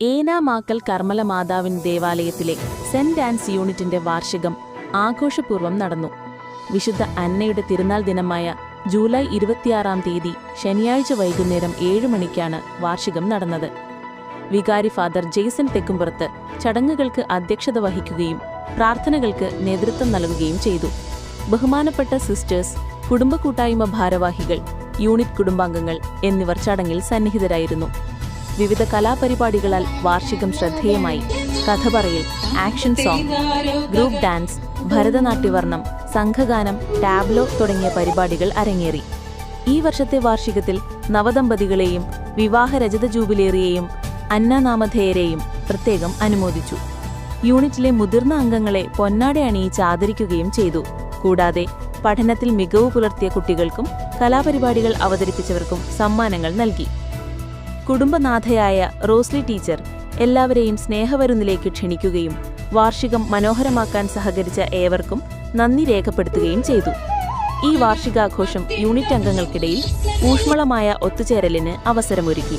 ഏനാമാക്കൽ കർമ്മല മാതാവിൻ ദേവാലയത്തിലെ സെന്റ് ആൻസ് യൂണിറ്റിന്റെ വാർഷികം ആഘോഷപൂർവം നടന്നു. വിശുദ്ധ അന്നയുടെ തിരുനാൾ ദിനമായ ജൂലൈ ഇരുപത്തിയാറാം തീയതി ശനിയാഴ്ച വൈകുന്നേരം ഏഴ് മണിക്കാണ് വാർഷികം നടന്നത്. വികാരി ഫാദർ ജെയ്സൺ തെക്കുംപുറത്ത് ചടങ്ങുകൾക്ക് അധ്യക്ഷത വഹിക്കുകയും പ്രാർത്ഥനകൾക്ക് നേതൃത്വം നൽകുകയും ചെയ്തു. ബഹുമാനപ്പെട്ട സിസ്റ്റേഴ്സ് കുടുംബ കൂട്ടായ്മ ഭാരവാഹികൾ യൂണിറ്റ് കുടുംബാംഗങ്ങൾ എന്നിവർ ചടങ്ങിൽ സന്നിഹിതരായിരുന്നു. വിവിധ കലാപരിപാടികളാൽ വാർഷികം ശ്രദ്ധേയമായി. കഥ പറയൽ ആക്ഷൻ സോങ് ഗ്രൂപ്പ് ഡാൻസ് ഭരതനാട്യവർണം സംഘഗാനം ടാബ്ലോ തുടങ്ങിയ പരിപാടികൾ അരങ്ങേറി. ഈ വർഷത്തെ വാർഷികത്തിൽ നവദമ്പതികളെയും വിവാഹ രജത ജൂബിലേറിയെയും അന്നനാമധേയരെയും പ്രത്യേകം അനുമോദിച്ചു. യൂണിറ്റിലെ മുതിർന്ന അംഗങ്ങളെ പൊന്നാട അണിയിച്ച് ആദരിക്കുകയും ചെയ്തു. കൂടാതെ പഠനത്തിൽ മികവ് പുലർത്തിയ കുട്ടികൾക്കും കലാപരിപാടികൾ അവതരിപ്പിച്ചവർക്കും സമ്മാനങ്ങൾ നൽകി. കുടുംബനാഥയായ റോസ്ലി ടീച്ചർ എല്ലാവരെയും സ്നേഹവരുന്നിലേക്ക് ക്ഷണിക്കുകയും വാർഷികം മനോഹരമാക്കാൻ സഹകരിച്ച ഏവർക്കും നന്ദി രേഖപ്പെടുത്തുകയും ചെയ്തു. ഈ വാർഷികാഘോഷം യൂണിറ്റ് അംഗങ്ങൾക്കിടയിൽ ഊഷ്മളമായ ഒത്തുചേരലിന് അവസരമൊരുക്കി.